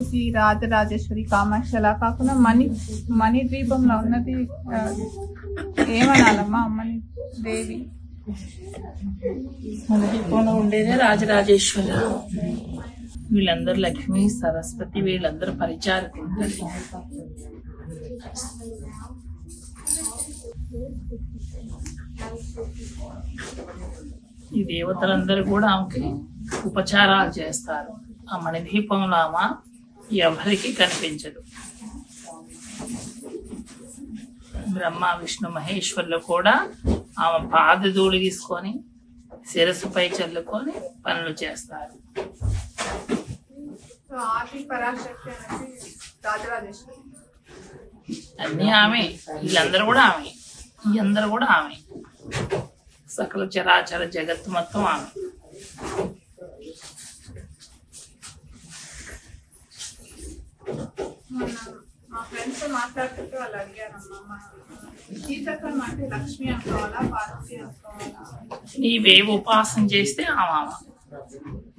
ఈ రాజరాజేశ్వరి కామాక్షలా కాకుండా మణి మణి ద్వీపంలో ఉన్నది ఏమనాలమ్మా అమ్మని? దేవి. మన ఉండేదే రాజరాజేశ్వరి వీళ్ళందరూ లక్ష్మి సరస్వతి వీళ్ళందరూ పరిచారకులు ఈ దేవతలందరూ కూడా ఆమెకి ఉపచారాలు చేస్తారు. ఆ మణి లామా ఆమె ఎవరికి కనిపించదు. బ్రహ్మ విష్ణు మహేశ్వర్లు కూడా ఆమె పాదధూళి తీసుకొని శిరస్సుపై చల్లుకొని పనులు చేస్తారు. అన్నీ ఆమె. వీళ్ళందరూ కూడా ఆమె. ఈ అందరూ కూడా ఆమె. సకల చరాచర జగత్తు మొత్తం ఆమె. ఫ్రెండ్స్ మాట్లాడుతుంటే వాళ్ళు అడిగారు మా సీతక్కం అంటే లక్ష్మి అనుకోవాలా పార్వతి అనుకోవాలా? నీవే ఉపాసన చేస్తే ఆమె ఆమె.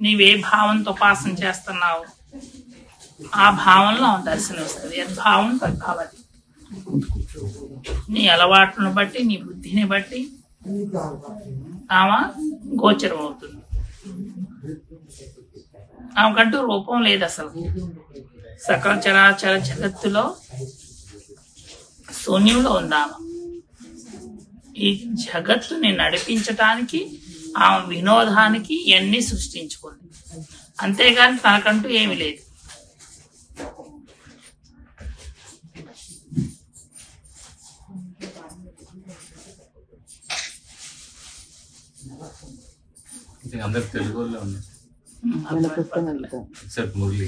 నీవే భావంతో ఉపాసన చేస్తున్నావు. ఆ భావంలో ఆమె దర్శనం వస్తుంది. యద్భావం తద్భావతి నీ అలవాట్లను బట్టి నీ బుద్ధిని బట్టి ఆమె గోచరం అవుతుంది ఆమెకంటూ రూపం లేదు అసలు. సకల చరాచర జగత్తులో శూన్యంలో ఉందామ? ఈ జగత్తుని నడిపించటానికి ఆమె వినోదానికి ఇవన్నీ సృష్టించుకుంది? అంతేగాని తనకంటూ ఏమీ లేదు. అందరు తెలుగులో వాళ్ళే मला पुस्तक सर मुरली